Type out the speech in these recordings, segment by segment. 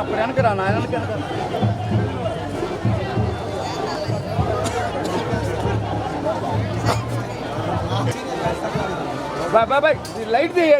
అన్నా ఇప్పుడు వెనకరా నా వెనక వెనక బాయ్ బాయ్ బాయ్ లైట్ తీయ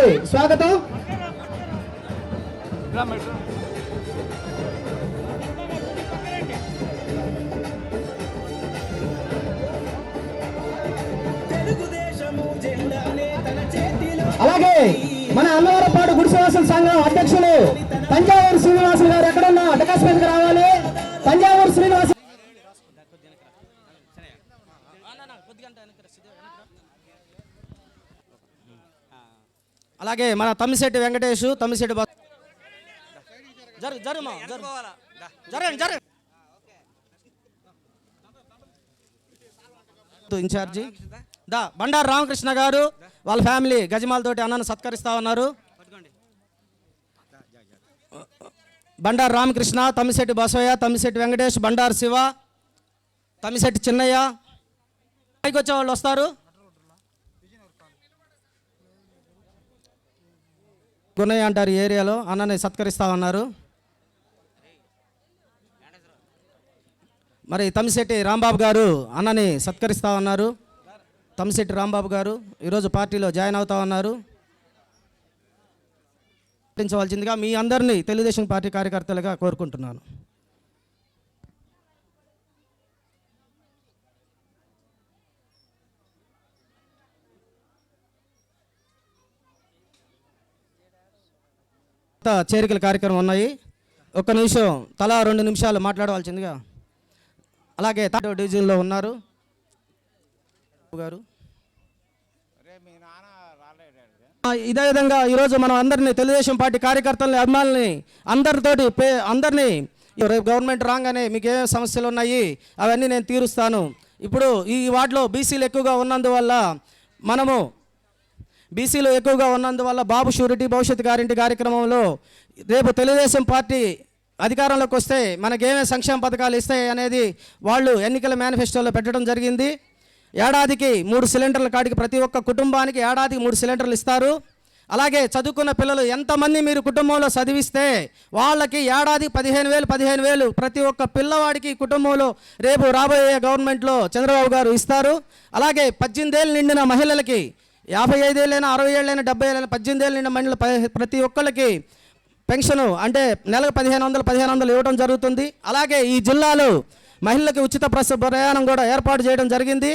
గారికి స్వాగతం. అలాగే మన అన్నవరపాడు గుడిసవాసుల సంఘం అధ్యక్షులు తంజావూరు శ్రీనివాసులు గారు ఎక్కడున్నా? డకాస్ రావాలి. తంజావూరు శ్రీనివాసు అలాగే మన తమ్మిశెట్టి వెంకటేష్ తమ్మిశెట్టి బా జరు జరు మా జరు. జరగండి జరగండి ఇన్ఛార్జి. దా బండారు రామకృష్ణ గారు వాళ్ళ ఫ్యామిలీ గజమాలతోటి అన్నను సత్కరిస్తా ఉన్నారు. బండారు రామకృష్ణ తమ్మిశెట్టి బసవయ్య తమ్మిశెట్టి వెంకటేష్ బండారు శివ తమ్మిశెట్టి చిన్నయ్య. పైకి వచ్చే వాళ్ళు వస్తారు. గున్నయ్య అంటారు ఈ ఏరియాలో. అన్నని సత్కరిస్తా ఉన్నారు. మరి తమిశెట్టి రాంబాబు గారు అన్నని సత్కరిస్తా ఉన్నారు. తమ్మిశెట్టి రాంబాబు గారు ఈరోజు పార్టీలో జాయిన్ అవుతా ఉన్నారు. పాటించవలసిందిగా మీ అందరినీ తెలుగుదేశం పార్టీ కార్యకర్తలుగా కోరుకుంటున్నాను. చేరికల కార్యక్రమం ఉన్నాయి. ఒక్క నిమిషం తలా రెండు నిమిషాలు మాట్లాడవలసిందిగా. అలాగే తాటో డివిజన్లో ఉన్నారు. గారు. ఇదే విధంగా ఈరోజు మనం అందరినీ తెలుగుదేశం పార్టీ కార్యకర్తలని అభిమానుల్ని అందరితోటి పే అందరినీ రేపు గవర్నమెంట్ రాగానే మీకు ఏ సమస్యలు ఉన్నాయి అవన్నీ నేను తీరుస్తాను. ఇప్పుడు ఈ వార్డులో బీసీలు ఎక్కువగా ఉన్నందువల్ల మనము బీసీలో ఎక్కువగా ఉన్నందువల్ల బాబు షూరిటీ భవిష్యత్ గ్యారెంటీ కార్యక్రమంలో రేపు తెలుగుదేశం పార్టీ అధికారంలోకి వస్తే మనకేమేమి సంక్షేమ పథకాలు ఇస్తాయి అనేది వాళ్ళు ఎన్నికల మేనిఫెస్టోలో పెట్టడం జరిగింది. ఏడాదికి మూడు సిలిండర్ల కాడికి ప్రతి ఒక్క కుటుంబానికి ఏడాదికి మూడు సిలిండర్లు ఇస్తారు. అలాగే చదువుకున్న పిల్లలు ఎంతమంది మీరు కుటుంబంలో చదివిస్తే వాళ్ళకి ఏడాది పదిహేను వేలు పదిహేను వేలు ప్రతి ఒక్క పిల్లవాడికి కుటుంబంలో రేపు రాబోయే గవర్నమెంట్లో చంద్రబాబు గారు ఇస్తారు. అలాగే పద్దెనిమిదేళ్ళు నిండిన మహిళలకి యాభై ఐదేళ్ళైనా అరవై ఏళ్ళైనా డెబ్బై ఏళ్ళైనా పద్దెనిమిది ఏళ్ళు నిండిన మహిళలు ప్రతి ఒక్కళ్ళకి పెన్షను అంటే నెలకు పదిహేను వందలు పదిహేను వందలు ఇవ్వడం జరుగుతుంది. అలాగే ఈ జిల్లాలో మహిళలకు ఉచిత బస్సు ప్రయాణం కూడా ఏర్పాటు చేయడం జరిగింది.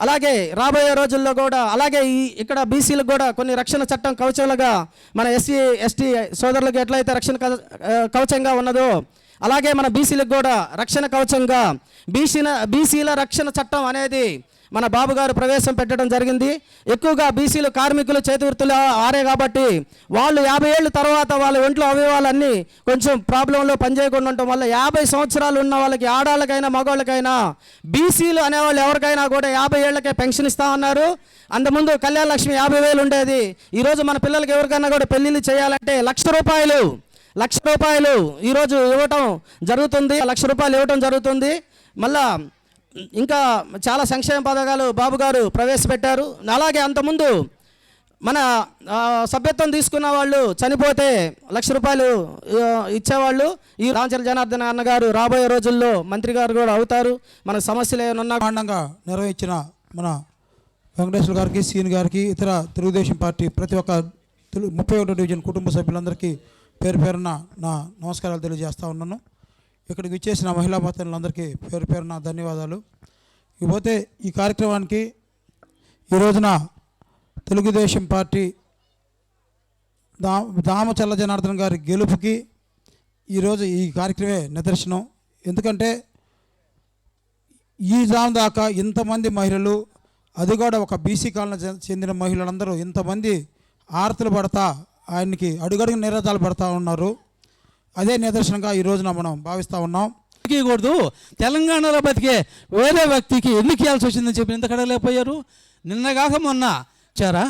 అలాగే రాబోయే రోజుల్లో కూడా అలాగే ఈ ఇక్కడ బీసీలకు కూడా కొన్ని రక్షణ చట్టం కవచాలుగా మన ఎస్సీ ఎస్టీ సోదరులకు ఎట్లయితే రక్షణ కవ- కవచంగా ఉన్నదో అలాగే మన బీసీలకు కూడా రక్షణ కవచంగా బీసీల బీసీల రక్షణ చట్టం అనేది మన బాబు గారు ప్రవేశం పెట్టడం జరిగింది. ఎక్కువగా బీసీలు కార్మికులు చేతివృత్తులు ఆరే కాబట్టి వాళ్ళు యాభై ఏళ్ళ తర్వాత వాళ్ళ ఒంట్లో అవయవాలన్నీ కొంచెం ప్రాబ్లంలో పనిచేయకుండా ఉండటం వల్ల యాభై సంవత్సరాలు ఉన్న వాళ్ళకి ఆడాళ్ళకైనా మగవాళ్ళకైనా బీసీలు అనేవాళ్ళు ఎవరికైనా కూడా యాభై ఏళ్ళకే పెన్షన్ ఇస్తా ఉన్నారు అంతకుముందు కళ్యాణ లక్ష్మి యాభై వేలు ఉండేది. ఈరోజు మన పిల్లలకి ఎవరికైనా కూడా పెళ్ళిళ్ళు చేయాలంటే లక్ష రూపాయలు లక్ష రూపాయలు ఈరోజు ఇవ్వటం జరుగుతుంది. లక్ష రూపాయలు ఇవ్వటం జరుగుతుంది. మళ్ళా ఇంకా చాలా సంక్షేమ పథకాలు బాబు గారు ప్రవేశపెట్టారు. అలాగే అంతకుముందు మన సభ్యత్వం తీసుకున్న వాళ్ళు చనిపోతే లక్ష రూపాయలు ఇచ్చేవాళ్ళు ఈ రామచంద్ర జనార్దన్ అన్నగారు రాబోయే రోజుల్లో మంత్రి గారు కూడా అవుతారు. మన సమస్యలు ఏమైనా కాండంగా నిర్వహించిన మన వెంకటేశ్వర గారికి సీన్ గారికి ఇతర తెలుగుదేశం పార్టీ ప్రతి ఒక్క ముప్పై ఒకటో డివిజన్ కుటుంబ సభ్యులందరికీ పేరు పేరున నా నమస్కారాలు తెలియజేస్తా ఉన్నాను. ఇక్కడికి విచ్చేసిన మహిళా మతలందరికీ పేరు పేరున ధన్యవాదాలు. ఇకపోతే ఈ కార్యక్రమానికి ఈ రోజున తెలుగుదేశం పార్టీ దా దామచల్ల జనార్దన్ గారి గెలుపుకి ఈరోజు ఈ కార్యక్రమే నిదర్శనం. ఎందుకంటే ఈ జామ్ దాకా ఇంతమంది మహిళలు అది కూడా ఒక బీసీ కాలనీ చె- చెందిన మహిళలందరూ ఇంతమంది ఆరతలు పడతా ఆయనకి అడుగడుగు నిరాధాలు పడతా ఉన్నారు. అదే నిదర్శనంగా ఈ రోజున మనం భావిస్తూ ఉన్నాం. బతికేయకూడదు. తెలంగాణలో బతికే వేరే వ్యక్తికి ఎందుకు ఇవ్వాల్సి వచ్చిందని చెప్పి ఎంత కడలేకపోయారు నిన్నగాక మొన్న చారా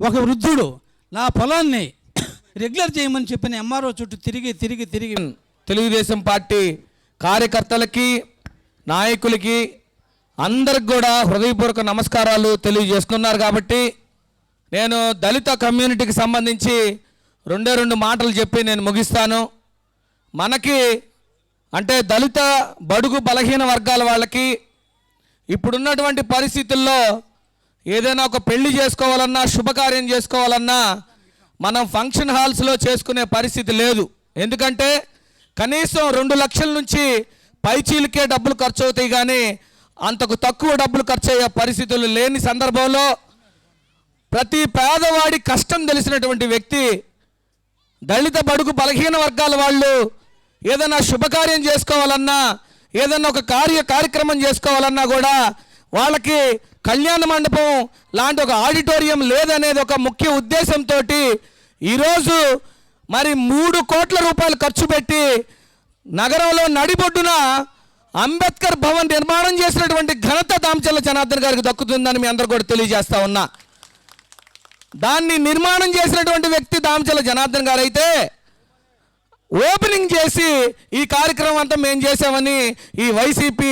ఒక వృద్ధుడు నా పొలాన్ని రెగ్యులర్ చేయమని చెప్పిన ఎంఆర్ఓ చుట్టూ తిరిగి తిరిగి తిరిగి తెలుగుదేశం పార్టీ కార్యకర్తలకి నాయకులకి అందరికి కూడా హృదయపూర్వక నమస్కారాలు తెలియజేసుకున్నారు కాబట్టి నేను దళిత కమ్యూనిటీకి సంబంధించి రెండే రెండు మాటలు చెప్పి నేను ముగిస్తాను. మనకి అంటే దళిత బడుగు బలహీన వర్గాల వాళ్ళకి ఇప్పుడున్నటువంటి పరిస్థితుల్లో ఏదైనా ఒక పెళ్ళి చేసుకోవాలన్నా శుభకార్యం చేసుకోవాలన్నా మనం ఫంక్షన్ హాల్స్లో చేసుకునే పరిస్థితి లేదు. ఎందుకంటే కనీసం రెండు లక్షల నుంచి పైచీలకే డబ్బులు ఖర్చు అవుతాయి కానీ అంతకు తక్కువ డబ్బులు ఖర్చు అయ్యే పరిస్థితులు లేని సందర్భంలో ప్రతి పేదవాడి కష్టం తెలిసినటువంటి వ్యక్తి దళిత బడుగు బలహీన వర్గాల వాళ్ళు ఏదైనా శుభకార్యం చేసుకోవాలన్నా ఏదైనా ఒక కార్య కార్యక్రమం చేసుకోవాలన్నా కూడా వాళ్ళకి కళ్యాణ మండపం లాంటి ఒక ఆడిటోరియం లేదనేది ఒక ముఖ్య ఉద్దేశంతో ఈరోజు మరి మూడు కోట్ల రూపాయలు ఖర్చు పెట్టి నగరంలో నడిబొడ్డున అంబేద్కర్ భవన్ నిర్మాణం చేసినటువంటి ఘనత దామచల్ల జనార్దన్ గారికి దక్కుతుందని మీ అందరు కూడా తెలియజేస్తా ఉన్నా. దాన్ని నిర్మాణం చేసినటువంటి వ్యక్తి దామచల్ల జనార్దన్ గారైతే ఓపెనింగ్ చేసి ఈ కార్యక్రమం అంతా మేము చేసామని ఈ వైసీపీ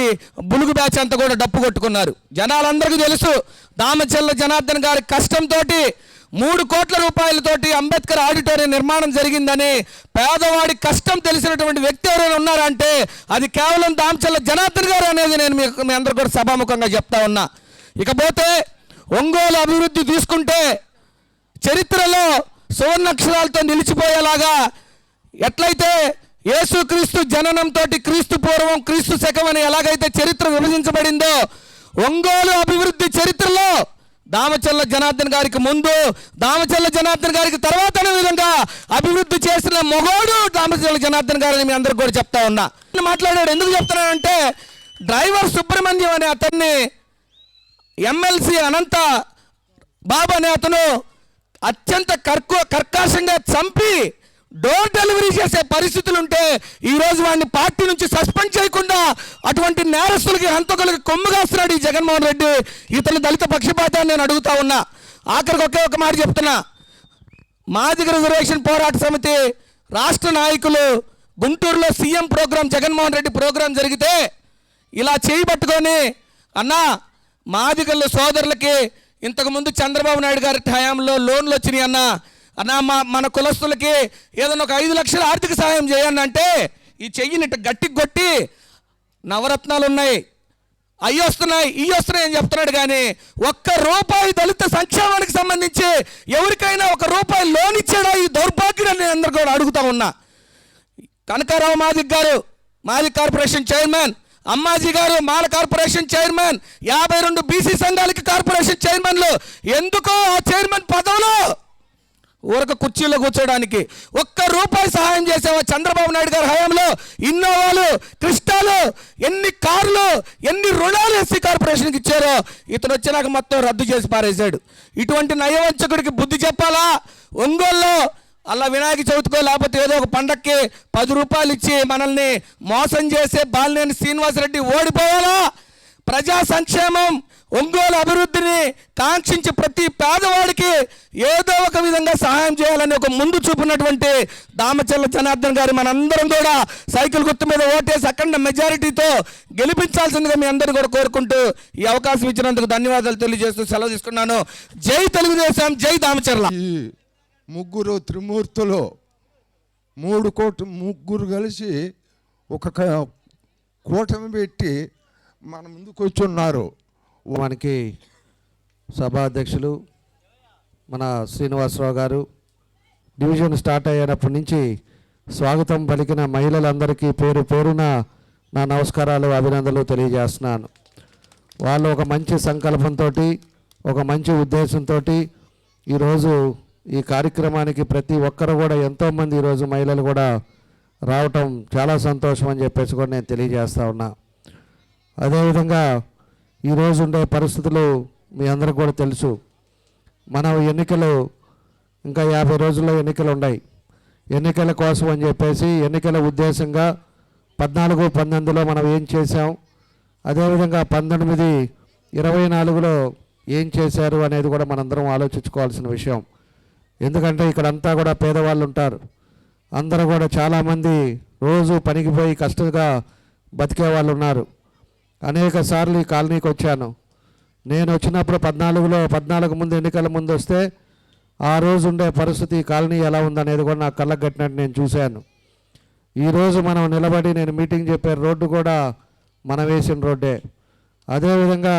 బులుగు బ్యాచ్ అంతా కూడా డప్పు కొట్టుకున్నారు. జనాలందరికీ తెలుసు దామచల్ల జనార్దన్ గారి కష్టంతో మూడు కోట్ల రూపాయలతోటి అంబేద్కర్ ఆడిటోరియం నిర్మాణం జరిగిందని పేదవాడి కష్టం తెలిసినటువంటి వ్యక్తి ఎవరైనా ఉన్నారంటే అది కేవలం దామచల్ల జనార్దన్ గారు అనేది నేను మీకు మీ అందరు కూడా సభాముఖంగా చెప్తా ఉన్నా. ఇకపోతే ఒంగోలు అభివృద్ధి తీసుకుంటే చరిత్రలో సువర్ణాక్షరాలతో నిలిచిపోయేలాగా ఎట్లయితే యేసుక్రీస్తు జననంతో క్రీస్తు పూర్వం క్రీస్తు శకం అని ఎలాగైతే చరిత్ర విభజించబడిందో ఒంగోలు అభివృద్ధి చరిత్రలో దామచల్ల జనార్దన్ గారికి ముందు దామచల్ల జనార్దన్ గారికి తర్వాత అనే విధంగా అభివృద్ధి చేసిన మొగోడు దామచల్ల జనార్దన్ గారిని మీ అందరికి కూడా చెప్తా ఉన్నా. మాట్లాడాడు ఎందుకు చెప్తున్నానంటే డ్రైవర్ సుబ్రహ్మణ్యం అనే అతన్ని ఎమ్మెల్సీ అనంత బాబు అనే అతను అత్యంత కర్కు కర్కాశంగా చంపి డోర్ డెలివరీ చేసే పరిస్థితులు ఉంటే ఈరోజు వాడిని పార్టీ నుంచి సస్పెండ్ చేయకుండా అటువంటి నేరస్తులకి హంతకులకి కొమ్ముగాస్తున్నాడు ఈ జగన్మోహన్ రెడ్డి. ఇతని దళిత పక్షపాతాన్ని నేను అడుగుతా ఉన్నా. ఆఖరికి ఒకే ఒక మాట చెప్తున్నా. మాదిగ రిజర్వేషన్ పోరాట సమితి రాష్ట్ర నాయకులు గుంటూరులో CM programme Jagan Mohan Reddy programme జరిగితే ఇలా చేయి పట్టుకొని అన్నా మాదిగల సోదరులకి ఇంతకుముందు చంద్రబాబు నాయుడు గారి హయాంలో లోన్లు వచ్చినాయి అన్నా. అన్నా మా మన కులస్తులకి ఏదైనా ఒక ఐదు లక్షల ఆర్థిక సహాయం చేయండి అంటే ఈ చెయ్యిని ఇట్ట గట్టి కొట్టి నవరత్నాలు ఉన్నాయి. అవి వస్తున్నాయి ఇవి వస్తున్నాయి అని చెప్తున్నాడు కానీ ఒక్క రూపాయి దళిత సంక్షేమానికి సంబంధించి ఎవరికైనా ఒక రూపాయి లోన్ ఇచ్చాడా? ఈ దౌర్భాగ్యుడు నేను అందరు కూడా అడుగుతా ఉన్నా. కనకారావు మాదిక్ గారు మాదిక్ కార్పొరేషన్ చైర్మన్ అమ్మాజీ గారు మాల కార్పొరేషన్ చైర్మన్ యాభై రెండు బీసీ సంఘాలకి కార్పొరేషన్ చైర్మన్లు ఎందుకో ఆ చైర్మన్ పదవులు ఊరక కుర్చీలో కూర్చోడానికి ఒక్క రూపాయి సహాయం చేసావా చంద్రబాబు నాయుడు గారి హయాంలో? ఇన్నోవాలు క్రిస్టాలు ఎన్ని కార్లు ఎన్ని రుణాలు ఎస్సీ కార్పొరేషన్కి ఇచ్చారో? ఇతను వచ్చినాక మొత్తం రద్దు చేసి పారేశాడు. ఇటువంటి నయవంచకుడికి బుద్ధి చెప్పాలా? ఒంగోల్లో అలా వినాయక చవితికో లేకపోతే ఏదో ఒక పండక్కి పది రూపాయలు ఇచ్చి మనల్ని మోసం చేసే బాలినేని శ్రీనివాసరెడ్డి ఓడిపోవాలా ప్రజా సంక్షేమం ఒంగోలు అభివృద్ధిని కాంక్షించి ప్రతి పేదవాడికి ఏదో ఒక విధంగా సహాయం చేయాలని ఒక ముందు చూపినటువంటి దామచల్ల జనార్దన్ గారు మనందరం కూడా సైకిల్ గుర్తు మీద ఓటేసి అఖండ మెజారిటీతో గెలిపించాల్సిందిగా మీ అందరూ కూడా కోరుకుంటూ ఈ అవకాశం ఇచ్చినందుకు ధన్యవాదాలు తెలియజేస్తూ సెలవు తీసుకున్నాను. జై తెలుగుదేశం జై దామచర్ల. ముగ్గురు త్రిమూర్తులు మూడు కోట్లు ముగ్గురు కలిసి ఒక కూటమి పెట్టి మన ముందుకు వచ్చి ఉన్నారు మనకి సభాధ్యక్షులు మన శ్రీనివాసరావు గారు. డివిజన్ స్టార్ట్ అయ్యేటప్పటి నుంచి స్వాగతం పలికిన మహిళలందరికీ పేరు పేరున నా నమస్కారాలు అభినందనలు తెలియజేస్తున్నాను. వాళ్ళు ఒక మంచి సంకల్పంతో ఒక మంచి ఉద్దేశంతో ఈరోజు ఈ కార్యక్రమానికి ప్రతి ఒక్కరు కూడా ఎంతోమంది ఈరోజు మహిళలు కూడా రావటం చాలా సంతోషం అని చెప్పేసి కూడా నేను తెలియజేస్తా ఉన్నా. అదేవిధంగా ఈరోజు ఉండే పరిస్థితులు మీ అందరికి కూడా తెలుసు. మన ఎన్నికలు ఇంకా యాభై రోజుల్లో ఎన్నికలు ఉన్నాయి. ఎన్నికల కోసం అని చెప్పేసి ఎన్నికల ఉద్దేశంగా పద్నాలుగు పంతొమ్మిదిలో మనం ఏం చేసాం అదేవిధంగా పంతొమ్మిది ఇరవై నాలుగులో ఏం చేశారు అనేది కూడా మనందరం ఆలోచించుకోవాల్సిన విషయం. ఎందుకంటే ఇక్కడంతా కూడా పేదవాళ్ళు ఉంటారు. అందరూ కూడా చాలామంది రోజు పనికిపోయి కష్టంగా బతికే వాళ్ళు ఉన్నారు. అనేక సార్లు ఈ కాలనీకి వచ్చాను. నేను వచ్చినప్పుడు పద్నాలుగులో పద్నాలుగు ముందు ఎన్నికల ముందు వస్తే ఆ రోజు ఉండే పరిస్థితి ఈ కాలనీ ఎలా ఉందనేది కూడా నా కళ్ళకు కట్టినట్టు నేను చూశాను. ఈరోజు మనం నిలబడి నేను మీటింగ్ చెప్పే రోడ్డు కూడా మనం వేసిన రోడ్డే. అదేవిధంగా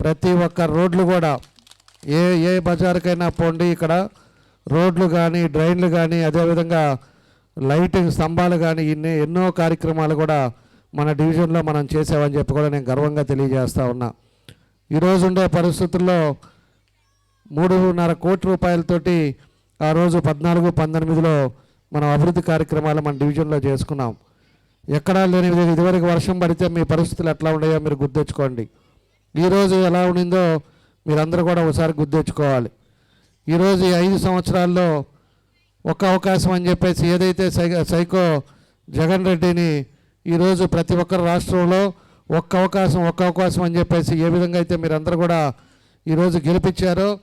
ప్రతి ఒక్క రోడ్లు కూడా ఏ ఏ బజారుకైనా పోండి ఇక్కడ. రోడ్లు కానీ డ్రైన్లు కానీ అదేవిధంగా లైటింగ్ స్తంభాలు కానీ ఇన్ని ఎన్నో కార్యక్రమాలు కూడా మన డివిజన్లో మనం చేసామని చెప్పి కూడా నేను గర్వంగా తెలియజేస్తూ ఉన్నా. ఈరోజు ఉండే పరిస్థితుల్లో మూడున్నర కోటి రూపాయలతోటి ఆ రోజు పద్నాలుగు పంతొమ్మిదిలో మనం అభివృద్ధి కార్యక్రమాలు మన డివిజన్లో చేసుకున్నాం. ఎక్కడా లేని ఇదివరకు వర్షం పడితే మీ పరిస్థితులు ఎట్లా ఉన్నాయో మీరు గుర్తెచ్చుకోండి. ఈరోజు ఎలా ఉండిందో మీరందరూ కూడా ఒకసారి గుర్తెచ్చుకోవాలి. ఈరోజు ఐదు సంవత్సరాల్లో ఒక అవకాశం అని చెప్పేసి ఏదైతే సై సైకో జగన్ రెడ్డిని ఈరోజు ప్రతి ఒక్కరు రాష్ట్రంలో ఒక్క అవకాశం ఒక్క అవకాశం అని చెప్పేసి ఏ విధంగా అయితే మీరందరూ కూడా ఈరోజు గెలిపించారో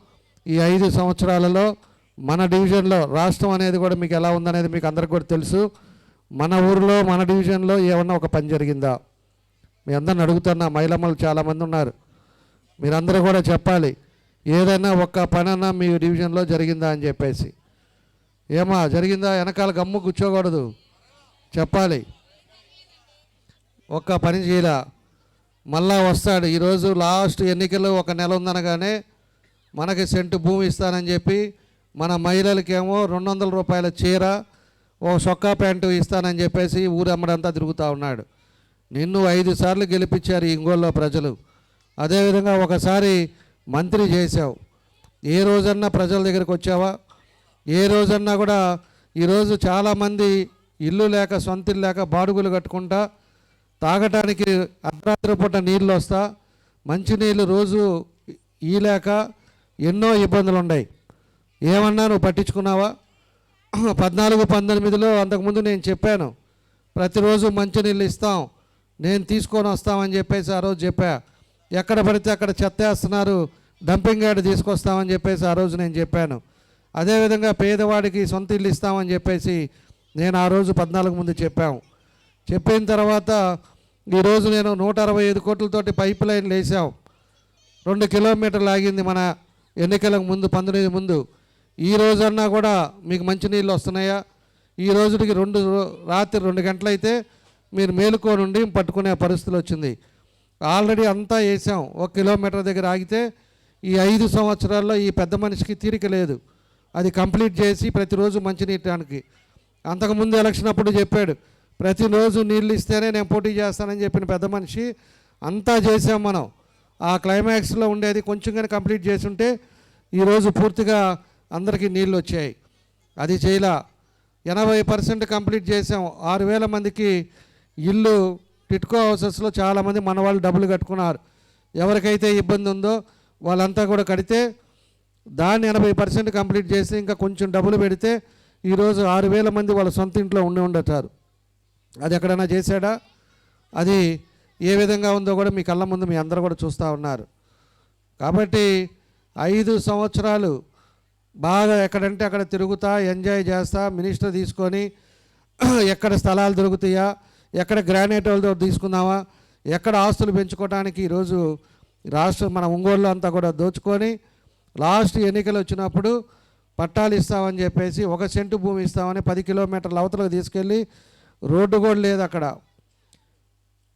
ఈ ఐదు సంవత్సరాలలో మన డివిజన్లో రాష్ట్రం అనేది కూడా మీకు ఎలా ఉందనేది మీకు అందరికి కూడా తెలుసు. మన ఊరిలో మన డివిజన్లో ఏమన్నా ఒక పని జరిగిందా? మీ అందరిని అడుగుతున్నా మహిళమ్మలు చాలామంది ఉన్నారు. మీరందరూ కూడా చెప్పాలి ఏదైనా ఒక్క పనన్నా మీ డివిజన్లో జరిగిందా అని చెప్పేసి. ఏమా జరిగిందా? వెనకాల గమ్ము కూర్చోకూడదు. చెప్పాలి. ఒక్క పని చేయలే. మళ్ళా వస్తాడు. ఈరోజు లాస్ట్ ఎన్నికలు ఒక నెల ఉందనగానే మనకి సెంటు భూమి ఇస్తానని చెప్పి మన మహిళలకేమో రెండు వందల రూపాయల చీర ఓ సొక్కా ప్యాంటు ఇస్తానని చెప్పేసి ఊరమ్మడంతా తిరుగుతూ ఉన్నాడు. నిన్ను ఐదు సార్లు గెలిపించారు ఇంగోల్లో ప్రజలు. అదేవిధంగా ఒకసారి మంత్రి చేశావు. ఏ రోజన్నా ప్రజల దగ్గరికి వచ్చావా? ఏ రోజన్నా కూడా ఈరోజు చాలామంది ఇల్లు లేక సొంత ఇల్లు లేక బాడుగులు కట్టుకుంటా తాగటానికి అర్ధరాత్రి పూట నీళ్ళు వస్తా మంచినీళ్ళు రోజు ఈలేక ఎన్నో ఇబ్బందులు ఉన్నాయి. ఏమన్నా నువ్వు పట్టించుకున్నావా? పద్నాలుగు పంతొమ్మిదిలో అంతకుముందు నేను చెప్పాను ప్రతిరోజు మంచినీళ్ళు ఇస్తాం నేను తీసుకొని వస్తామని చెప్పేసి ఆ రోజు చెప్పా. ఎక్కడ పడితే అక్కడ చెత్త వేస్తున్నారు డంపింగ్ యార్డ్ తీసుకొస్తామని చెప్పేసి ఆ రోజు నేను చెప్పాను. అదేవిధంగా పేదవాడికి సొంత ఇల్లు ఇస్తామని చెప్పేసి నేను ఆ రోజు పద్నాలుగు ముందు చెప్పాము. చెప్పిన తర్వాత ఈరోజు నేను నూట అరవై ఐదు కోట్లతోటి పైప్ లైన్లు వేసాం రెండు కిలోమీటర్లు ఆగింది మన ఎన్నికలకు ముందు పంతొమ్మిది ముందు ఈ రోజన్నా కూడా మీకు మంచినీళ్ళు వస్తున్నాయా? ఈ రోజుకి రెండు రాత్రి రెండు గంటలైతే మీరు మేలుకోనుండి పట్టుకునే పరిస్థితులు వచ్చింది. ఆల్రెడీ అంతా వేసాం. ఒక కిలోమీటర్ దగ్గర ఆగితే ఈ ఐదు సంవత్సరాల్లో ఈ పెద్ద మనిషికి తీరిక లేదు. అది కంప్లీట్ చేసి ప్రతిరోజు మంచినీటానికి. అంతకుముందు ఎలక్షన్ అప్పుడు చెప్పాడు ప్రతిరోజు నీళ్ళు ఇస్తేనే నేను పోటీ చేస్తానని చెప్పిన పెద్ద మనిషి అంతా చేసాం మనం. ఆ క్లైమాక్స్లో ఉండేది కొంచెం కానీ కంప్లీట్ చేసుంటే ఈరోజు పూర్తిగా అందరికీ నీళ్ళు వచ్చాయి. అది చేయలా. ఎనభై పర్సెంట్ కంప్లీట్ చేసాం. ఆరు వేల మందికి ఇల్లు టిట్కో హౌసెస్లో చాలామంది మన వాళ్ళు డబ్బులు కట్టుకున్నారు. ఎవరికైతే ఇబ్బంది ఉందో వాళ్ళంతా కూడా కడితే దాన్ని ఎనభై పర్సెంట్ కంప్లీట్ చేసి ఇంకా కొంచెం డబ్బులు పెడితే ఈరోజు ఆరు వేల మంది వాళ్ళ సొంత ఇంట్లో ఉండి ఉండటారు అది ఎక్కడైనా చేశాడా? అది ఏ విధంగా ఉందో కూడా మీ కళ్ళ ముందు మీ అందరూ కూడా చూస్తూ ఉన్నారు. కాబట్టి ఐదు సంవత్సరాలు బాగా ఎక్కడంటే అక్కడ తిరుగుతా ఎంజాయ్ చేస్తా మినిస్టర్ తీసుకొని ఎక్కడ స్థలాలు దొరుకుతాయా ఎక్కడ గ్రానైట్ వాళ్ళతో తీసుకుందామా ఎక్కడ ఆస్తులు పెంచుకోవడానికి ఈరోజు రాష్ట్రం మన ఒంగోలు అంతా కూడా దోచుకొని లాస్ట్ ఎన్నికలు వచ్చినప్పుడు పట్టాలు ఇస్తామని చెప్పేసి ఒక సెంటు భూమి ఇస్తామని పది కిలోమీటర్ల అవతలకు తీసుకెళ్ళి రోడ్డు కూడా లేదు అక్కడ.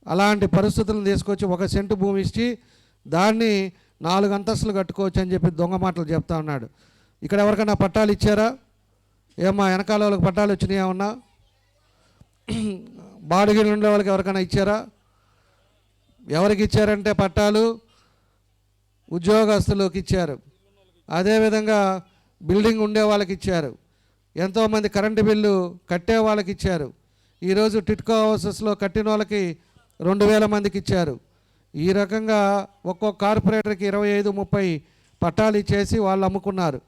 అలాంటి పరిస్థితులను తీసుకొచ్చి ఒక సెంటు భూమి ఇచ్చి దాన్ని నాలుగు అంతస్తులు కట్టుకోవచ్చు అని చెప్పి దొంగ మాటలు చెప్తా ఉన్నాడు. ఇక్కడ ఎవరికైనా పట్టాలు ఇచ్చారా? ఏమా వెనకాల వాళ్ళకి పట్టాలు వచ్చినాయి ఏమన్నా? బాడిగిలు ఉండే వాళ్ళకి ఎవరికైనా ఇచ్చారా? ఎవరికి ఇచ్చారంటే పట్టాలు? ఉద్యోగస్తులకు ఇచ్చారు. అదేవిధంగా బిల్డింగ్ ఉండే వాళ్ళకి ఇచ్చారు. ఎంతోమంది కరెంటు బిల్లు కట్టే వాళ్ళకి ఇచ్చారు. ఈరోజు టిట్కో హౌసెస్లో కట్టిన వాళ్ళకి రెండు వేల మందికి ఇచ్చారు. ఈ రకంగా ఒక్కో కార్పొరేటర్కి ఇరవై ఐదు ముప్పై పట్టాలు ఇచ్చేసి వాళ్ళు అమ్ముకున్నారు.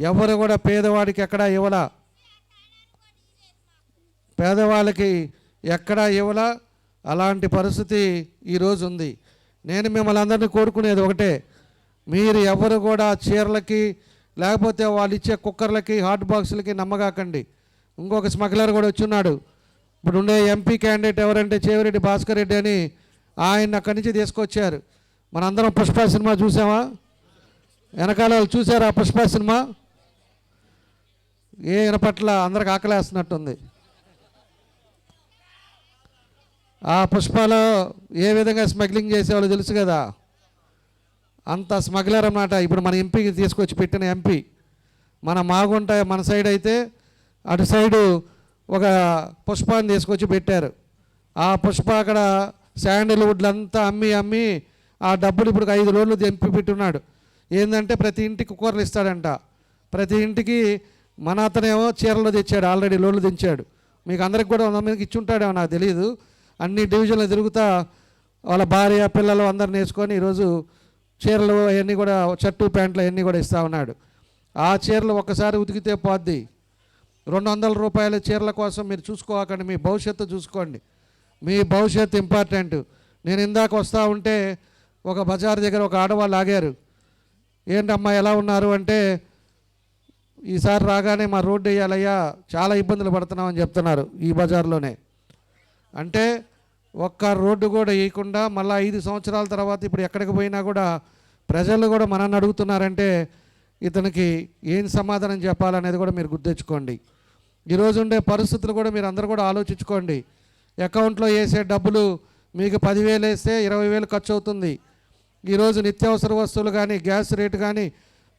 ఎవరు కూడా పేదవాడికి ఎక్కడా ఇవ్వలా. పేదవాళ్ళకి ఎక్కడా ఇవ్వలా. అలాంటి పరిస్థితి ఈరోజు ఉంది. నేను మిమ్మల్ని అందరినీ కోరుకునేది ఒకటే. మీరు ఎవరు కూడా చీరలకి లేకపోతే వాళ్ళు ఇచ్చే కుక్కర్లకి హాట్ బాక్సులకి నమ్మగాకండి. ఇంకొక స్మగ్లర్ కూడా వచ్చున్నాడు ఇప్పుడు ఉండే ఎంపీ క్యాండిడేట్ ఎవరంటే చేవిరెడ్డి భాస్కర్ రెడ్డి అని ఆయన అక్కడి నుంచి తీసుకొచ్చారు. మనందరం పుష్ప సినిమా చూసామా? వెనకాల వాళ్ళు చూసారా పుష్ప సినిమా? ఏ వినపట్ల అందరికి ఆకలేస్తున్నట్టుంది. ఆ పుష్పలో ఏ విధంగా స్మగ్లింగ్ చేసేవాళ్ళు తెలుసు కదా? అంత స్మగ్లర్ అన్నమాట. ఇప్పుడు మన ఎంపీకి తీసుకొచ్చి పెట్టిన ఎంపీ మన మాగుంట మన సైడ్ అయితే అటు సైడు ఒక పుష్పాన్ని తీసుకొచ్చి పెట్టారు. ఆ పుష్ప అక్కడ శాండిల్వుడ్లు అంతా అమ్మి అమ్మి ఆ డబ్బులు ఇప్పుడు ఐదు రోజులు తెంపి పెట్టున్నాడు. ఏంటంటే ప్రతి ఇంటికి కూరలు ఇస్తాడంట. ప్రతి ఇంటికి మన అతనేమో చీరలు తెచ్చాడు ఆల్రెడీ లోన్లు తెచ్చాడు మీకు అందరికి కూడా వంద మందికి ఇచ్చుంటాడేమో నాకు తెలియదు అన్ని డివిజన్లు తిరుగుతా వాళ్ళ భార్య పిల్లలు అందరిని వేసుకొని ఈరోజు చీరలు అవన్నీ కూడా షర్టు ప్యాంట్లు అవన్నీ కూడా ఇస్తా ఉన్నాడు. ఆ చీరలు ఒక్కసారి ఉతికితే పోద్ది. రెండు వందల రూపాయల చీరల కోసం మీరు చూసుకోకండి మీ భవిష్యత్తు చూసుకోండి. మీ భవిష్యత్తు ఇంపార్టెంట్ నేను ఇందాక వస్తూ ఉంటే ఒక బజార్ దగ్గర ఒక ఆడవాళ్ళు ఆగారు. ఏంటమ్మా ఎలా ఉన్నారు? అంటే ఈసారి రాగానే మా రోడ్డు వేయాలయ్యా చాలా ఇబ్బందులు పడుతున్నామని చెప్తున్నారు ఈ బజార్లోనే. అంటే ఒక్క రోడ్డు కూడా వేయకుండా మళ్ళీ ఐదు సంవత్సరాల తర్వాత ఇప్పుడు ఎక్కడికి పోయినా కూడా ప్రజలు కూడా మనల్ని అడుగుతున్నారంటే ఇతనికి ఏం సమాధానం చెప్పాలనేది కూడా మీరు గుర్తించుకోండి ఈరోజు ఉండే పరిస్థితులు కూడా మీరు అందరూ కూడా ఆలోచించుకోండి. అకౌంట్లో వేసే డబ్బులు మీకు పదివేలు వేస్తే ఇరవై వేలు ఖర్చు అవుతుంది. ఈరోజు నిత్యావసర వస్తువులు కానీ గ్యాస్ రేటు కానీ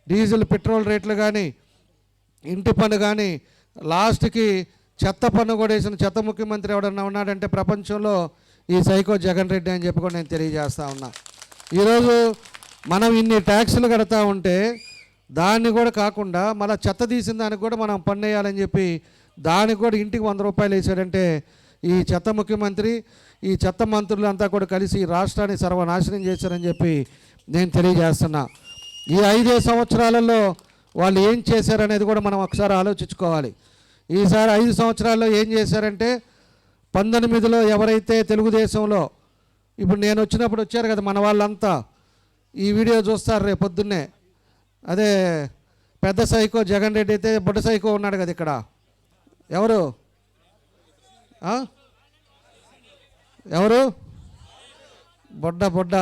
డీజిల్ పెట్రోల్ రేట్లు కానీ ఇంటి పన్ను కానీ లాస్ట్కి చెత్త పన్ను కూడా వేసిన చెత్త ముఖ్యమంత్రి ఎవడన్నా ఉన్నాడంటే ప్రపంచంలో ఈ సైకో జగన్ రెడ్డి అని చెప్పి కూడా నేను తెలియజేస్తా ఉన్నా. ఈరోజు మనం ఇన్ని ట్యాక్సులు కడతా ఉంటే దాన్ని కూడా కాకుండా మళ్ళీ చెత్త తీసిన దానికి కూడా మనం పన్ను వేయాలని చెప్పి దానికి కూడా ఇంటికి వంద రూపాయలు వేసాడంటే ఈ చెత్త ముఖ్యమంత్రి ఈ చెత్త మంత్రులు అంతా కూడా కలిసి ఈ రాష్ట్రాన్ని సర్వనాశనం చేశారని చెప్పి నేను తెలియజేస్తున్నా. ఈ ఐదే సంవత్సరాలలో వాళ్ళు ఏం చేశారనేది కూడా మనం ఒకసారి ఆలోచించుకోవాలి. ఈసారి ఐదు సంవత్సరాల్లో ఏం చేశారంటే పంతొమ్మిదిలో ఎవరైతే తెలుగుదేశంలో ఇప్పుడు నేను వచ్చినప్పుడు వచ్చారు కదా మన వాళ్ళంతా ఈ వీడియో చూస్తారు రేపు పొద్దున్నే. అదే పెద్ద సైకో జగన్ రెడ్డి అయితే బుడ్డ సైకో ఉన్నాడు కదా ఇక్కడ. ఎవరు? ఎవరు? బొడ్డ బొడ్డ.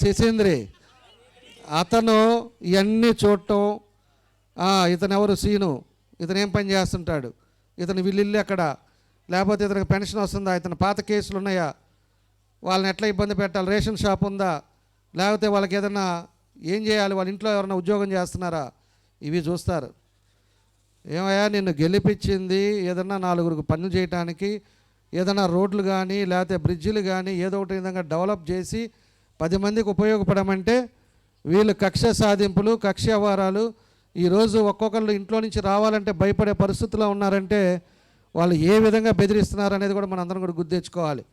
శశీంద్రి. అతను ఇవన్నీ చూడటం ఇతను ఎవరు సీను. ఇతను ఏం పని చేస్తుంటాడు? ఇతను వీళ్ళిల్లు ఎక్కడ? లేకపోతే ఇతనికి పెన్షన్ వస్తుందా? ఇతను పాత కేసులు ఉన్నాయా? వాళ్ళని ఎట్లా ఇబ్బంది పెట్టాలి? రేషన్ షాప్ ఉందా? లేకపోతే వాళ్ళకి ఏదన్నా ఏం చేయాలి? వాళ్ళ ఇంట్లో ఎవరైనా ఉద్యోగం చేస్తున్నారా? ఇవి చూస్తారు. ఏమయ్యా నిన్ను గెలిపించింది ఏదన్నా నాలుగురికి పనులు చేయటానికి ఏదైనా రోడ్లు కానీ లేకపోతే బ్రిడ్జిలు కానీ ఏదో ఒకటి విధంగా డెవలప్ చేసి పది మందికి ఉపయోగపడమంటే వీళ్ళు కక్ష సాధింపులు కక్ష వ్యవహారాలు ఈరోజు ఒక్కొక్కళ్ళు ఇంట్లో నుంచి రావాలంటే భయపడే పరిస్థితిలో ఉన్నారంటే వాళ్ళు ఏ విధంగా బెదిరిస్తున్నారు అనేది కూడా మనం అందరం కూడా గుర్తించుకోవాలి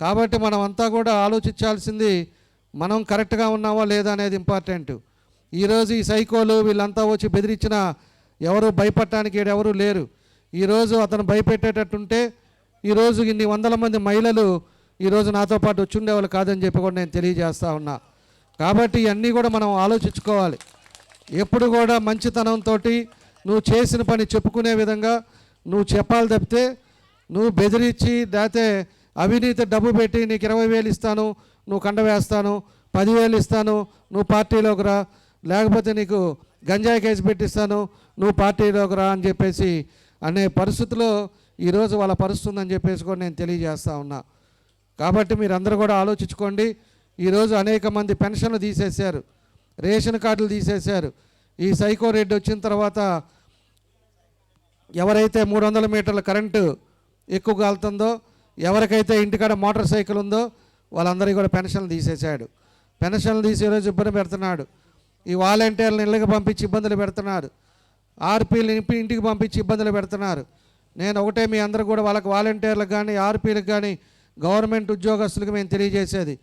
కాబట్టి మనం అంతా కూడా ఆలోచించాల్సింది మనం కరెక్ట్గా ఉన్నావా లేదా అనేది ఇంపార్టెంట్. ఈరోజు ఈ సైకోలు వీళ్ళంతా వచ్చి బెదిరించిన ఎవరు భయపడటానికి ఎవరు లేరు. ఈరోజు అతను భయపెట్టేటట్టుంటే ఈరోజు ఇన్ని వందల మంది మహిళలు ఈరోజు నాతో పాటు వచ్చి ఉండేవాళ్ళు కాదని చెప్పి కూడా నేను తెలియజేస్తా ఉన్నా. కాబట్టి ఇవన్నీ కూడా మనం ఆలోచించుకోవాలి. ఎప్పుడు కూడా మంచితనంతో నువ్వు చేసిన పని చెప్పుకునే విధంగా నువ్వు చెప్పాలి తప్పితే నువ్వు బెదిరించి లేకపోతే అవినీతి డబ్బు పెట్టి నీకు ఇరవై వేలు ఇస్తాను నువ్వు కండ వేస్తాను పదివేలు ఇస్తాను నువ్వు పార్టీలోకి రా లేకపోతే నీకు గంజాయి కేసు పెట్టిస్తాను నువ్వు పార్టీలోకి రా అని చెప్పేసి అనే పరిస్థితిలో ఈరోజు వాళ్ళ పరిస్థితి ఉందని చెప్పేసి కూడా నేను తెలియజేస్తా ఉన్నా. కాబట్టి మీరందరూ కూడా ఆలోచించుకోండి. ఈరోజు అనేక మంది పెన్షన్లు తీసేశారు రేషన్ కార్డులు తీసేశారు. ఈ సైకో రెడ్డి వచ్చిన తర్వాత ఎవరైతే మూడు వందల మీటర్ల కరెంటు ఎక్కువ కాలుతుందో ఎవరికైతే ఇంటికాడ మోటార్ సైకిల్ ఉందో వాళ్ళందరికీ కూడా పెన్షన్లు తీసేశాడు. పెన్షన్లు తీసి ఈరోజు ఇబ్బంది పెడుతున్నాడు. ఈ వాలంటీర్లను ఇళ్ళకి పంపించి ఇబ్బందులు పెడుతున్నారు ఆర్పీలు ఇంటి ఇంటికి పంపించి ఇబ్బందులు పెడుతున్నారు. నేను ఒకటే మీ అందరూ కూడా వాళ్ళకి వాలంటీర్లకు కానీ ఆర్పీలకు కానీ గవర్నమెంట్ ఉద్యోగస్తులకు మేము తెలియజేసేది.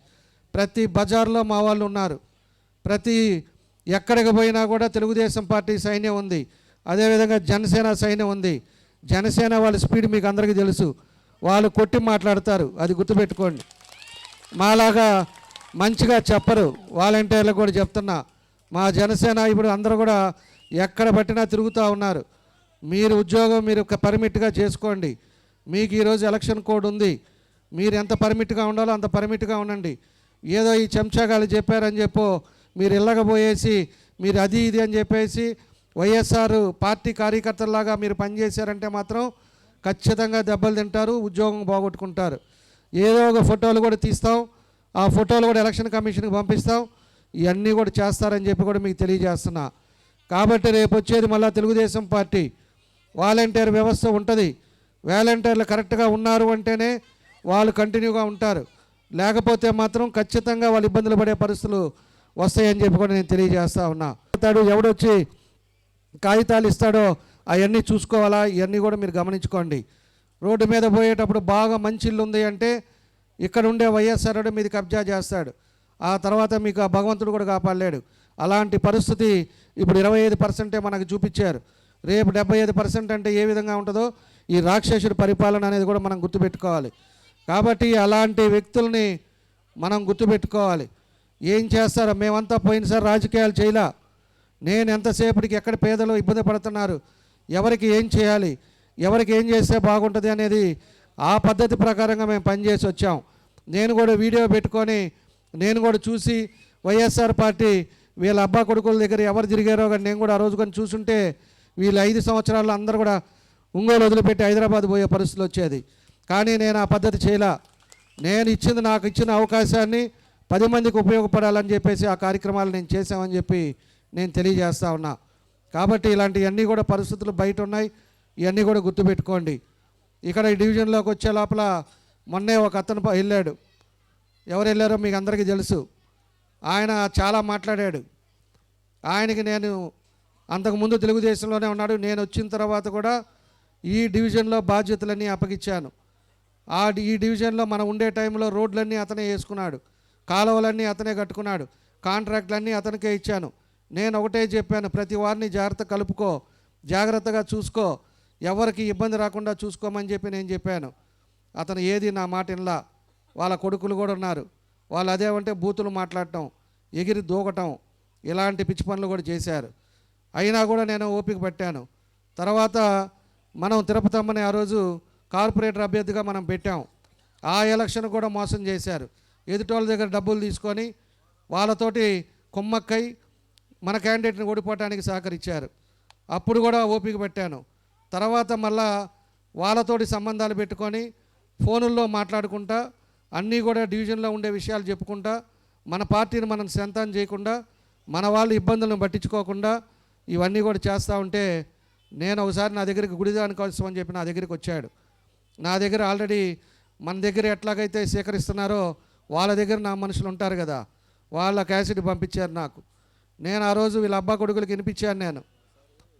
ప్రతి బజార్లో మా వాళ్ళు ఉన్నారు. ప్రతి ఎక్కడికి పోయినా కూడా తెలుగుదేశం పార్టీ సైన్యం ఉంది. అదేవిధంగా జనసేన సైన్యం ఉంది. జనసేన వాళ్ళ స్పీడ్ మీకు అందరికీ తెలుసు. వాళ్ళు కొట్టి మాట్లాడతారు. అది గుర్తుపెట్టుకోండి. మాలాగా మంచిగా చెప్పరు. వాలంటీర్లకు కూడా చెప్తున్నా. మా జనసేన ఇప్పుడు అందరూ కూడా ఎక్కడ పట్టినా తిరుగుతూ ఉన్నారు. మీరు ఉద్యోగం మీరు ఒక పర్మిట్గా చేసుకోండి. మీకు ఈరోజు ఎలక్షన్ కోడ్ ఉంది. మీరు ఎంత పర్మిట్గా ఉండాలో అంత పర్మిట్గా ఉండండి. ఏదో ఈ చెంచాగాలు చెప్పారని చెప్పో మీరు ఇళ్ళకపోయేసి మీరు అది ఇది అని చెప్పేసి వైఎస్ఆర్ పార్టీ కార్యకర్తల్లాగా మీరు పనిచేశారంటే మాత్రం ఖచ్చితంగా దెబ్బలు తింటారు ఉద్యోగం పోగొట్టుకుంటారు ఏదో ఒక ఫోటోలు కూడా తీస్తాం. ఆ ఫోటోలు కూడా ఎలక్షన్ కమిషన్కి పంపిస్తాం. ఇవన్నీ కూడా చేస్తారని చెప్పి కూడా మీకు తెలియజేస్తున్నా. కాబట్టి రేపు వచ్చేది మళ్ళీ తెలుగుదేశం పార్టీ. వాలంటీర్ వ్యవస్థ ఉంటుంది. వాలంటీర్లు కరెక్ట్గా ఉన్నారు అంటేనే వాళ్ళు కంటిన్యూగా ఉంటారు. లేకపోతే మాత్రం ఖచ్చితంగా వాళ్ళు ఇబ్బందులు పడే పరిస్థితులు వస్తాయని చెప్పి కూడా నేను తెలియజేస్తా ఉన్నా. తాడు ఎవడొచ్చి కాగితాలు ఇస్తాడో అవన్నీ చూసుకోవాలా? ఇవన్నీ కూడా మీరు గమనించుకోండి. రోడ్డు మీద పోయేటప్పుడు బాగా మంచి ఇల్లు ఉంది అంటే ఇక్కడ ఉండే వైఎస్ఆర్ మీది కబ్జా చేస్తాడు. ఆ తర్వాత మీకు ఆ భగవంతుడు కూడా కాపాడలేడు. అలాంటి పరిస్థితి ఇప్పుడు ఇరవై ఐదు పర్సెంటే మనకు చూపించారు. రేపు డెబ్బై ఐదు పర్సెంట్ అంటే ఏ విధంగా ఉంటుందో ఈ రాక్షసుడి పరిపాలన అనేది కూడా మనం గుర్తుపెట్టుకోవాలి. కాబట్టి అలాంటి వ్యక్తుల్ని మనం గుర్తుపెట్టుకోవాలి. ఏం చేస్తారో మేమంతా పోయినసారి రాజకీయాలు చేయలా. నేను ఎంతసేపటికి ఎక్కడ పేదలు ఇబ్బంది పడుతున్నారు? ఎవరికి ఏం చేయాలి? ఎవరికి ఏం చేస్తే బాగుంటుంది అనేది ఆ పద్ధతి ప్రకారంగా మేము పనిచేసి వచ్చాం. నేను కూడా వీడియో పెట్టుకొని నేను కూడా చూసి వైఎస్ఆర్ పార్టీ వీళ్ళ అబ్బా కొడుకుల దగ్గర ఎవరు తిరిగారో కానీ నేను కూడా ఆ రోజు కానీ చూసుంటే వీళ్ళు ఐదు సంవత్సరాల్లో అందరూ కూడా ఒంగోలు వదిలిపెట్టి హైదరాబాద్ పోయే పరిస్థితులు వచ్చేది. కానీ నేను ఆ పద్ధతి చేయలా. నేను ఇచ్చింది నాకు ఇచ్చిన అవకాశాన్ని పది మందికి ఉపయోగపడాలని చెప్పేసి ఆ కార్యక్రమాలు నేను చేశామని చెప్పి నేను తెలియజేస్తా ఉన్నా. కాబట్టి ఇలాంటివన్నీ కూడా పరిస్థితులు బయట ఉన్నాయి. ఇవన్నీ కూడా గుర్తుపెట్టుకోండి. ఇక్కడ ఈ డివిజన్లోకి వచ్చే లోపల మొన్నే ఒక అతను వెళ్ళాడు. ఎవరు వెళ్ళారో మీకు అందరికీ తెలుసు. ఆయన చాలా మాట్లాడాడు. ఆయనకి నేను అంతకుముందు తెలుగుదేశంలోనే ఉన్నాడు. నేను వచ్చిన తర్వాత కూడా ఈ డివిజన్లో బాధ్యతలన్నీ అప్పగించాను. ఆ ఈ డివిజన్లో మనం ఉండే టైంలో రోడ్లన్నీ అతనే వేసుకున్నాడు. కాలువలన్నీ అతనే కట్టుకున్నాడు. కాంట్రాక్ట్లన్నీ అతనికే ఇచ్చాను. నేను ఒకటే చెప్పాను ప్రతి వారిని జాగ్రత్త కలుపుకో జాగ్రత్తగా చూసుకో. ఎవరికి ఇబ్బంది రాకుండా చూసుకోమని చెప్పి నేను చెప్పాను. అతను ఏది నా మాట వినలా వాళ్ళ కొడుకులు కూడా ఉన్నారు. వాళ్ళు అదేమంటే బూతులు మాట్లాడటం ఎగిరి దూకటం ఇలాంటి పిచ్చి పనులు కూడా చేశారు. అయినా కూడా నేను ఓపిక పెట్టాను. తర్వాత మనం తిరుపతమ్మని ఆ రోజు కార్పొరేటర్ అభ్యర్థిగా మనం పెట్టాం. ఆ ఎలక్షన్ కూడా మోసం చేశారు. ఎదుటోళ్ళ దగ్గర డబ్బులు తీసుకొని వాళ్ళతోటి కుమ్మక్కై మన క్యాండిడేట్ని ఓడిపోవటానికి సహకరించారు. అప్పుడు కూడా ఓపిక పెట్టాను. తర్వాత మళ్ళా వాళ్ళతోటి సంబంధాలు పెట్టుకొని ఫోనుల్లో మాట్లాడుకుంటా అన్నీ కూడా డివిజన్లో ఉండే విషయాలు చెప్పుకుంటా మన పార్టీని మనం సంతానం చేయకుండా మన వాళ్ళు ఇబ్బందులను పట్టించుకోకుండా ఇవన్నీ కూడా చేస్తూ ఉంటే నేను ఒకసారి నా దగ్గరికి గుడిదాని కోసం అని చెప్పి నా దగ్గరికి వచ్చాడు. నా దగ్గర ఆల్రెడీ మన దగ్గర ఎట్లాగైతే సేకరిస్తున్నారో వాళ్ళ దగ్గర నా మనుషులు ఉంటారు కదా వాళ్ళ క్యాసెట్ పంపించారు నాకు. నేను ఆ రోజు వీళ్ళ అబ్బా కొడుకులకు వినిపించాను నేను.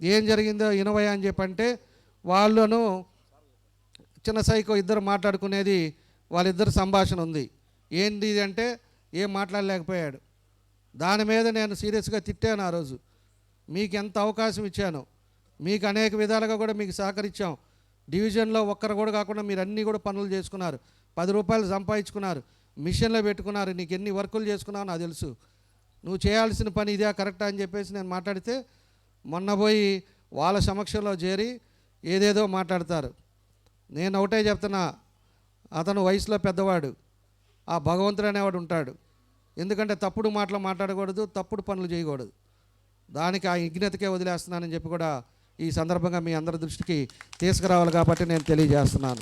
ఏం జరిగిందో ఇనవయ్య అని చెప్పంటే వాళ్ళను చిన్న సైకో ఇద్దరు మాట్లాడుకునేది వాళ్ళిద్దరు సంభాషణ ఉంది. ఏంది ఇది అంటే ఏం మాట్లాడలేకపోయాడు. దాని మీద నేను సీరియస్గా తిట్టాను ఆ రోజు. మీకు ఎంత అవకాశం ఇచ్చాను మీకు అనేక విధాలుగా కూడా మీకు సహకరించాం. డివిజన్లో ఒక్కరు కూడా కాకుండా మీరు అన్నీ కూడా పనులు చేసుకున్నారు. పది రూపాయలు సంపాదించుకున్నారు. మిషన్లో పెట్టుకున్నారు. నీకు ఎన్ని వర్కులు చేసుకున్నావు నాకు తెలుసు. నువ్వు చేయాల్సిన పని ఇదే కరెక్టా అని చెప్పేసి నేను మాట్లాడితే మొన్న పోయి వాళ్ళ సమక్షంలో చేరి ఏదేదో మాట్లాడతారు. నేను ఒకటే చెప్తున్నా అతను వయసులో పెద్దవాడు. ఆ భగవంతుడు అనేవాడు ఉంటాడు. ఎందుకంటే తప్పుడు మాటలు మాట్లాడకూడదు తప్పుడు పనులు చేయకూడదు. దానికి ఆ విజ్ఞతకే వదిలేస్తున్నానని చెప్పి కూడా ఈ సందర్భంగా మీ అందరి దృష్టికి తీసుకురావాలి కాబట్టి నేను తెలియజేస్తున్నాను.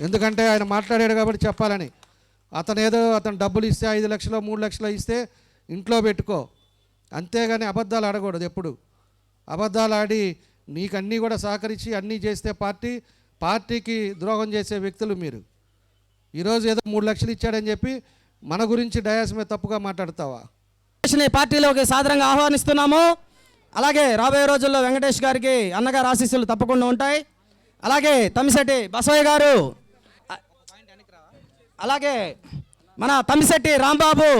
ఎందుకంటే ఆయన మాట్లాడాడు కాబట్టి చెప్పాలని. అతను ఏదో అతను డబ్బులు ఇస్తే ఐదు లక్షలు మూడు లక్షలు ఇస్తే ఇంట్లో పెట్టుకో. అంతేగాని అబద్ధాలు ఆడకూడదు ఎప్పుడు. అబద్ధాలు ఆడి నీకు అన్నీ కూడా సహకరించి అన్నీ చేస్తే పార్టీ పార్టీకి ద్రోహం చేసే వ్యక్తులు మీరు. ఈరోజు ఏదో మూడు లక్షలు ఇచ్చాడని చెప్పి మన గురించి డయాస్ మీద తప్పుగా మాట్లాడతావా? పార్టీలోకి సాధారణంగా ఆహ్వానిస్తున్నాము. అలాగే రాబోయే రోజుల్లో వెంకటేష్ గారికి అన్నగారు ఆశీస్సులు తప్పకుండా ఉంటాయి. అలాగే తమిశెట్టి బసవయ్య గారు అలాగే మన తమిశెట్టి రాంబాబు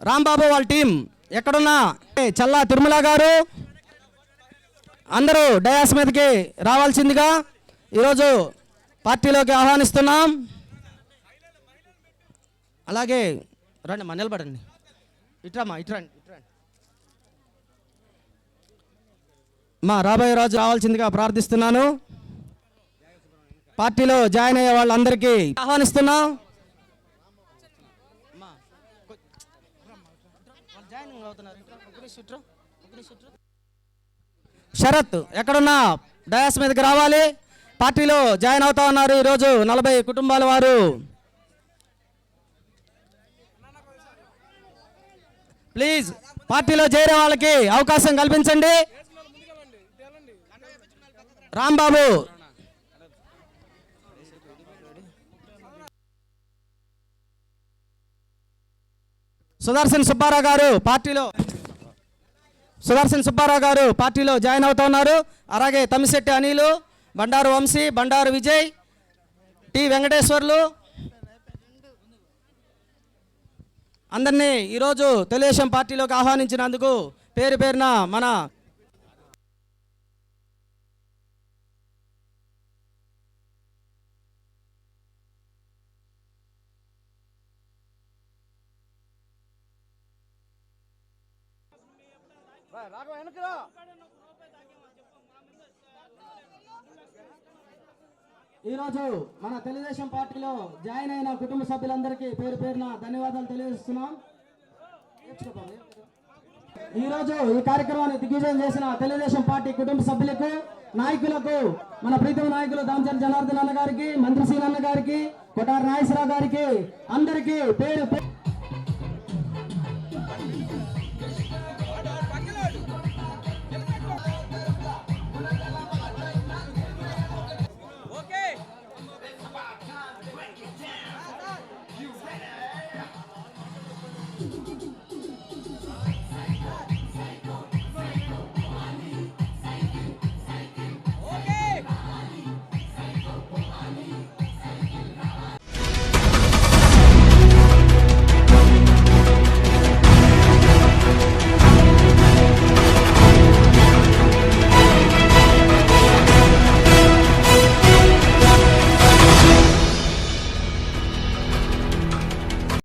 రాంబాబు వాళ్ళ టీం ఎక్కడున్నా? చల్లా తిరుమల గారు అందరూ డయాస్ మీదకి రావాల్సిందిగా ఈరోజు పార్టీలోకి ఆహ్వానిస్తున్నాం. అలాగే రండి మా నిలబడండి. ఇట్రామా ఇట్రండి ఇట్రండి. మా రాబోయే రోజు రావాల్సిందిగా ప్రార్థిస్తున్నాను. పార్టీలో జాయిన్ అయ్యే వాళ్ళందరికీ ఆహ్వానిస్తున్నాం. శరత్ ఎక్కడున్నా? డయాస్ మీదకి రావాలి. పార్టీలో జాయిన్ అవుతా ఉన్నారు ఈరోజు నలభై కుటుంబాల వారు. ప్లీజ్ పార్టీలో చేరే వాళ్ళకి అవకాశం కల్పించండి. రాంబాబు. సుదర్శన్ సుబ్బారావు గారు పార్టీలో సుదర్శన్ సుబ్బారావు గారు పార్టీలో జాయిన్ అవుతా ఉన్నారు. అలాగే తమిశెట్టి అనిలు. బండారు వంశీ బండారు విజయ్ టి వెంకటేశ్వర్లు. అందరినీ ఈరోజు తెలుగుదేశం పార్టీలోకి ఆహ్వానించినందుకు పేరు పేరున మన ఈరోజు మన తెలుగుదేశం పార్టీలో జాయిన్ అయిన కుటుంబ సభ్యులందరికీ పేరు పేరున ధన్యవాదాలు తెలియజేస్తున్నాం. ఈరోజు ఈ కార్యక్రమాన్ని దిగ్విజయం చేసిన తెలుగుదేశం పార్టీ కుటుంబ సభ్యులకు నాయకులకు మన ప్రీతం నాయకులు దామచర్ జనార్దన్ అన్న గారికి మంత్రి సీనన్న గారికి కొటారి నాగేశ్వరరావు గారికి అందరికీ పేరు